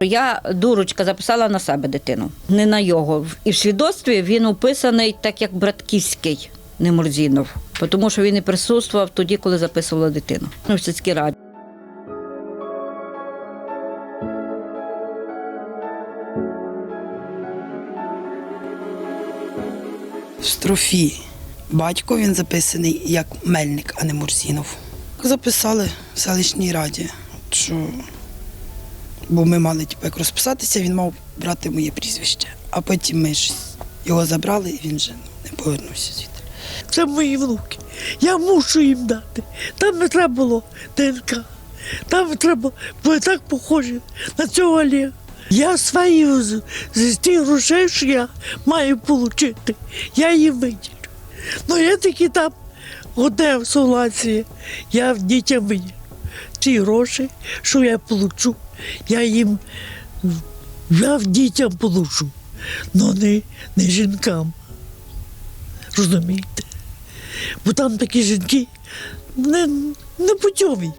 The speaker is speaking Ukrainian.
Я дурочка записала на себе дитину, не на його. І в свідоцтві він описаний так, як братківський не Мурзінов, тому що він і присутствував тоді, коли записувала дитину. Ну, в сільській раді. В строфі батько він записаний як Мельник, а не Мурсінов. Записали в селищній раді, що бо ми мали типу, як розписатися, він мав брати моє прізвище. А потім ми ж його забрали, і він вже не повернувся звідти. Це мої внуки. Я мушу їм дати. Там не треба було ДНК. Там не треба, бо я так похожі на цього Олега. Я свої з, тих грошей, що я маю отримати, я їм виділю. Ну я таки там одне в согласі, я дітям виділю. Ці гроші, що я получу, я їм я дітям получу, але не, не жінкам. Розумієте? Бо там такі жінки не, не путьові.